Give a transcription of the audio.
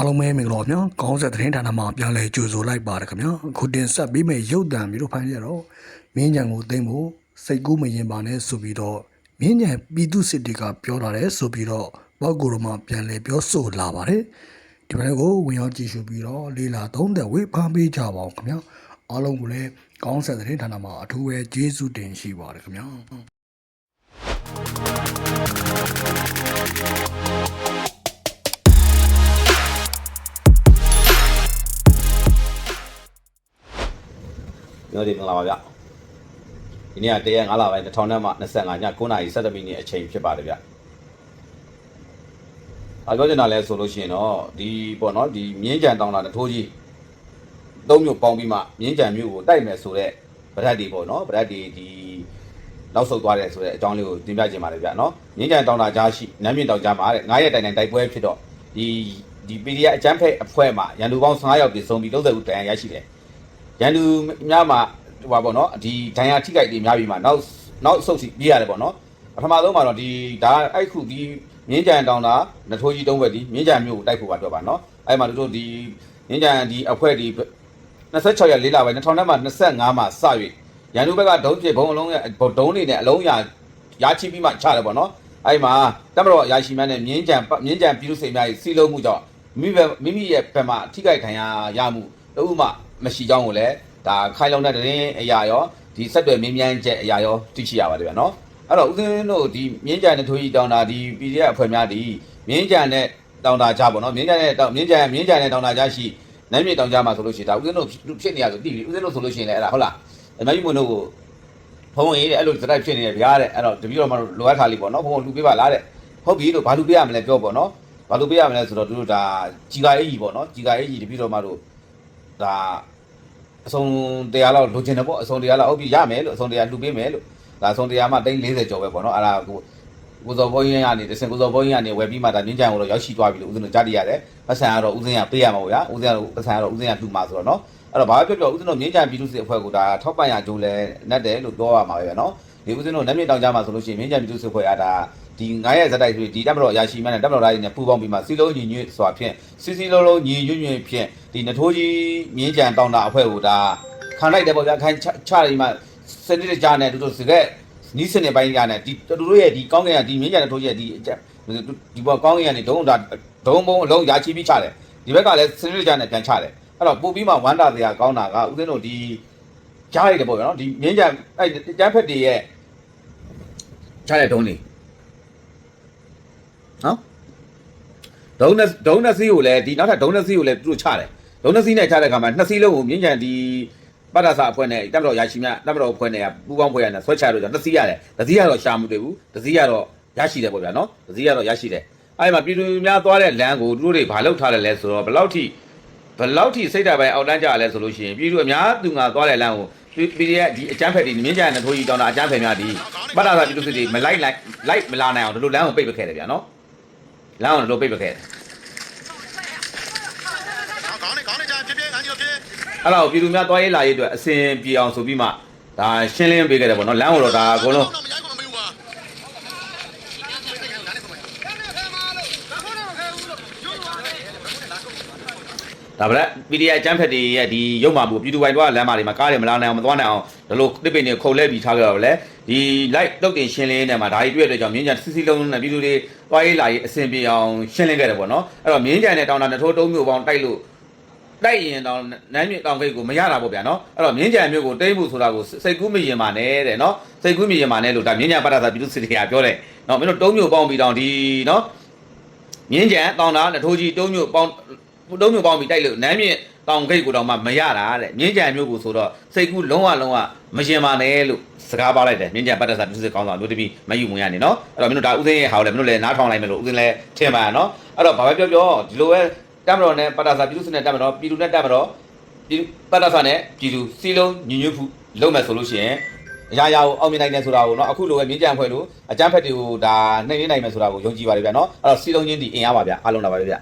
အားလုံးပဲမင်္ဂလာပါဗျာခေါင်းဆက်သတင်းဌာနမှာပြန်လည်ကြိုဆိုလိုက်ပါတယ်ခင်ဗျာအခုတင်ဆက်ပေးမယ့်ရုပ်သံမျိုးတို့ဖိုင်းရတော့မင်းကြံကိုသိမ့်ဖို့စိတ်ကူးမရင်ပါနဲ့ဆိုပြီးတော့မင်းကြံပြည်သူစစ်တီကပြောလာတယ်ဆိုပြီးတော့ဘောက်ကိုရမပြန်လည်ပြောဆိုလာပါတယ်ဒီဘက်ကိုဝင်ရောက်ကြည့်ရှုပြီးတော့လေးလာသုံးသက်ဝေးဖမ်းပေးကြပါအောင်ခင်ဗျာအားလုံးကိုလည်းခေါင်းဆက်သတင်းဌာနမှာအထူးပဲကျေးဇူးတင်ရှိပါတယ်ခင်ဗျာ မျိုးဒီမင်္ဂလာပါဗျဒီနေ့ကတရက်9လပိုင်း2000နဲ့မှ25ည9:17မိနစ်အချိန်ဖြစ်ပါတယ်ဗျအပြောချင်တာလဲဆိုလို့ရှိရင်တော့ဒီပေါ့နော်ဒီမြင်းကြံတောင်းတာတထိုးကြီးသုံးမျိုးပေါင်းပြီးမှမြင်းကြံမျိုးကိုတိုက်မယ်ဆိုတော့ဗရက်ဒီပေါ့နော်ဗရက်ဒီဒီနောက်ဆုတ်သွားတယ်ဆိုတဲ့အကြောင်းလေးကိုတင်ပြချင်ပါတယ်ဗျနော်မြင်းကြံတောင်းတာကြားရှိနမ်းမြင့်တောင်ကြားမှာတဲ့9ရက်တိုင်တိုင်တိုက်ပွဲဖြစ်တော့ဒီဒီ PDF အချမ်းဖက်အဖွဲ့မှာရန်သူပေါင်း15ယောက်ပြည်ဆုံးပြီး30ဦးတိုင်ရရှိတယ် ရန်သူများမှာဟိုပါပေါ့နော်ဒီဒဏ်ရာထိခိုက်တွေများပြီးမှနောက်နောက်ဆုတ်စီပြေးရတယ်ပေါ့နော်ပထမဆုံးမှာတော့ဒီဒါအဲ့ခုဒီမြင်းကြံတောင်တာနထိုးကြီးတုံးဘက်ဒီမြင်းကြံမျိုးကိုတိုက်ဖို့ပါတော့ပါနော်အဲ့မှာတို့ဒီမြင်းကြံဒီအဖွဲဒီ26ရက်၄လပိုင်း2000နဲ့မှ25မှာစ၍ရန်သူဘက်ကဒုံးပြဘုံအလုံးရဲ့ဒုံးတွေနဲ့အလုံးရာရာချိပြီးမှချတယ်ပေါ့နော်အဲ့မှာတမတော်ရာရှိမန်းနဲ့မြင်းကြံမြင်းကြံပြည်သူစိတ်များစီလုံးမှုကြောင့်မိမိမိမိရဲ့ဘက်မှာထိခိုက်ခံရရမှု တဦးမှမရှိကြောင်းကိုလည်းဒါခိုင်လုံတဲ့သတင်းအရာရောဒီဆက်တွေမင်းမြန်းချက်အရာရောသိရှိရပါတယ်ဗျာနော်အဲ့တော့ဦးဇင်းတို့ဒီမြင်းကြံနဲ့ထိုးကြီးတောင်းတာဒီ PDF အဖွဲ့များဒီမြင်းကြံနဲ့တောင်းတာကြပေါ့နော်မြင်းကြံနဲ့တောင်းမြင်းကြံမြင်းကြံနဲ့တောင်းတာကြရှိနမ်းမြေတောင်းကြမှာဆိုလို့ရှိရင်ဒါဦးဇင်းတို့ဖြစ်နေရဆိုတိပြီဦးဇင်းတို့ဆိုလို့ရှိရင်လည်းအဲ့ဒါဟုတ်လားအမကြီးမွန်းတို့ကိုဖုံးရေးတဲ့အဲ့လိုစတိုက်ဖြစ်နေတယ်ဗျာတဲ့အဲ့တော့တပည့်တော်မတို့လိုအပ်ခါလေးပေါ့နော်ဖုံးလူပေးပါလားတဲ့ဟုတ်ပြီလို့ဘာလူပေးရမလဲပြောပေါ့နော်ဘာလူပေးရမလဲဆိုတော့တို့ဒါကြီးကာအေးကြီးပေါ့နော်ကြီးကာအေးကြီးတပည့်တော်မတို့ ဒါအစုံတရားလောက်လိုချင်တယ်ပေါ့အစုံတရားလောက်ဟုတ်ပြီရမယ်လို့အစုံတရားလှူပေးမယ်လို့ဒါအစုံတရားမှတိန်း40ကျော်ပဲပေါ့နော်အဲ့ဒါကိုကိုစော်ဘုန်းကြီးကနေတစင်ကိုစော်ဘုန်းကြီးကနေဝယ်ပြီးမှဒါမြင်းကြံကိုတော့ရောက်ရှိသွားပြီလို့ဦးဇင်းတို့ကြားတည်ရတယ်ပတ်စံကတော့ဦးဇင်းကပေးရမှာပေါ့ဗျာဦးဇင်းကတော့ပတ်စံကတော့ဦးဇင်းကလှူမှာဆိုတော့နော်အဲ့တော့ဘာပဲပြောပြောဦးဇင်းတို့မြင်းကြံပြည်သူစစ်အဖွဲ့ကိုဒါထောက်ပံ့ရကြိုးလဲနဲ့တယ်လို့ပြောရမှာပဲဗျာနော်ဒီဦးဇင်းတို့နတ်မြင့်တောင်ကြားမှာဆိုလို့ရှိရင်မြင်းကြံပြည်သူစစ်အဖွဲ့ကဒါ ဒီ9ရက်ဇက်တိုက်ဆိုဒီတပ်မတော်ရာရှိမှန်းနဲ့တပ်မတော်သားတွေနဲ့ပူးပေါင်းပြီးမှစီလုံးညီညွတ်စွာဖြင့်စီစီလုံးလုံးညီညွတ်ညွတ်ဖြင့်ဒီနထိုးကြီးမြင်းကြံတောင်တာအဖွဲ့ကိုဒါခံလိုက်တယ်ပေါ့ဗျာခိုင်ချချရည်မှာစနစ်တကျနဲ့တို့တို့စကက်နီးစနစ်ပိုင်းကနဲ့ဒီတို့တို့ရဲ့ဒီကောင်းကင်ကဒီမြင်းကြံတဲ့ထိုးရဲ့ဒီအချက်ဒီပေါ်ကောင်းကင်ကနေဒုံဒါဒုံဘုံအလုံးရာချီပြီးချတယ်ဒီဘက်ကလည်းစနစ်တကျနဲ့ပြန်ချတယ်အဲ့တော့ပို့ပြီးမှဝမ်းတာစရာကောင်းတာကဦးသိန်းတို့ဒီကြားရတယ်ပေါ့ဗျာနော်ဒီမြင်းကြံအဲ့ကျန်းဖက်တွေရဲ့ချတဲ့ဒုံးတွေ နော်ဒုံးနဲ့ဒုံးနဲ့စီးကိုလည်းဒီနောက်ထပ်ဒုံးနဲ့စီးကိုလည်းသူတို့ချတယ်ဒုံးနဲ့စီးနဲ့ချတဲ့ခါမှာနှစ်စီးလုံးကိုမြင်းကြံဒီပတ္တဆာအဖွဲ့နဲ့တပ်မတော်ရရှိမြတပ်မတော်အဖွဲ့နဲ့ပူးပေါင်းဖွဲ့ရနဲ့ဆွဲချလို့ကြောင့်တစ်စီးရတယ်တစ်စီးကတော့ရှာမှုတွေ့ဘူးတစ်စီးကတော့ရရှိတယ်ပေါ့ဗျာနော်တစ်စီးကတော့ရရှိတယ်အဲ့မှာပြည်သူများသွားတဲ့လမ်းကိုသူတို့တွေဘာလုပ်ထားတယ်လဲဆိုတော့ဘယ်လောက်ထိဘယ်လောက်ထိစိတ်ဓာတ်ပိုင်းအောက်တန်းကြရလဲဆိုလို့ရှိရင်ပြည်သူအများသူငါသွားတဲ့လမ်းကိုပြည်ရဲ့ဒီအကျန်းဖက်ဒီမြင်းကြံနဲ့ထိုးကြီးတောင်းတာအကျန်းဖက်များဒီပတ္တဆာပြည်သူစစ်တွေမလိုက်လိုက်လိုက်မလာနိုင်အောင်ဒီလိုလမ်းကိုပိတ်ပခဲ့တယ်ဗျာနော် လမ်းကိုဒီလိုပိတ်ပခဲ့တယ်ခေါင်းနဲ့ခေါင်းနဲ့ကြာပြပြငါကြီးတို့ပြအဲ့ဒါကိုပြည်သူများသွားရေးလာရေးအတွက်အစဉ်ပြေအောင်ဆိုပြီးမှဒါရှင်းလင်းပေးခဲ့တယ်ပေါ့နော်လမ်းကိုတော့ဒါအကုန်လုံး တော့မရိုက်ကုန်မမေးဘူးပါ ဒါဗလက် PDF အကျန်းဖက်တွေရဲ့ဒီရုပ်မာမှုပြည်သူပိုင်တော့လမ်းမတွေမှာကားတွေမလာနိုင်အောင်မသွားနိုင်အောင်ဒီလိုတစ်ပင်တွေခုံလဲပြီးထားကြတော့လေဒီ light တုတ်တင်ရှင်းလင်းနေမှာဒါကြီးတွေ့တဲ့ကြောင့်မြင်းကြံစစ်စစ်လုံးလုံးနဲ့ပြည်သူတွေသွားရေးလာရေးအဆင်ပြေအောင်ရှင်းလင်းခဲ့တယ်ပေါ့နော်အဲ့တော့မြင်းကြံနဲ့တောင်းတာနှစ်ထိုးတုံးမျိုးပေါင်းတိုက်လို့တိုက်ရင်တောင်နမ်းမြေတောင်ဂိတ်ကိုမရတာပေါ့ဗျာနော်အဲ့တော့မြင်းကြံမျိုးကိုတိမ့်ဖို့ဆိုတာကိုစိတ်ကူးမရင်ပါနဲ့တဲ့နော်စိတ်ကူးမရင်ပါနဲ့လို့ဒါမြင်းကြံပတ္တသာပြည်သူစစ်တွေကပြောတယ်နော်မင်းတို့တုံးမျိုးပေါင်းပြီးတောင်ဒီနော်မြင်းကြံတောင်တာနထိုးကြီးတုံးမျိုးပေါင်း တုံးမျိုးပေါင်းပြီးတိုက်လို့နမ်းမြင့်တောင်ဂိတ်ကိုတော့မှမရတာတဲ့မြင်းကြံမျိုးကိုဆိုတော့စိတ်ကူးလုံးဝလုံးဝမရင်ပါနဲ့လို့စကားပါလိုက်တယ်မြင်းကြံပတ်သက်စာပြည်စစ်ကောင်းဆောင်မျိုးတပီမယူဝင်ရနေနော်အဲ့တော့မင်းတို့ဒါဥသိန်းရဲ့ဟာကိုလည်းမင်းတို့လည်းနားထောင်လိုက်မယ်လို့ဥသိန်းလည်းထင်ပါရနော်အဲ့တော့ဘာပဲပြောပြောဒီလိုပဲတမတော်နဲ့ပတ်သက်စာပြည်သူစစ်နဲ့တမတော်ပြည်သူနဲ့တမတော်ပြည်ပတ်သက်စာနဲ့ပြည်သူစီလုံးညီညွတ်မှုလုပ်မယ်ဆိုလို့ရှိရင်အရာရာကိုအောင်မြင်နိုင်တယ်ဆိုတာကိုเนาะအခုလိုပဲမြင်းကြံဖွဲ့လို့အကြမ်းဖက်တွေကိုဒါနှိမ်နှင်းနိုင်မယ်ဆိုတာကိုယုံကြည်ပါတယ်ဗျာเนาะအဲ့တော့စီလုံးချင်းဒီအင်အားပါဗျာအားလုံးလာပါပဲဗျာ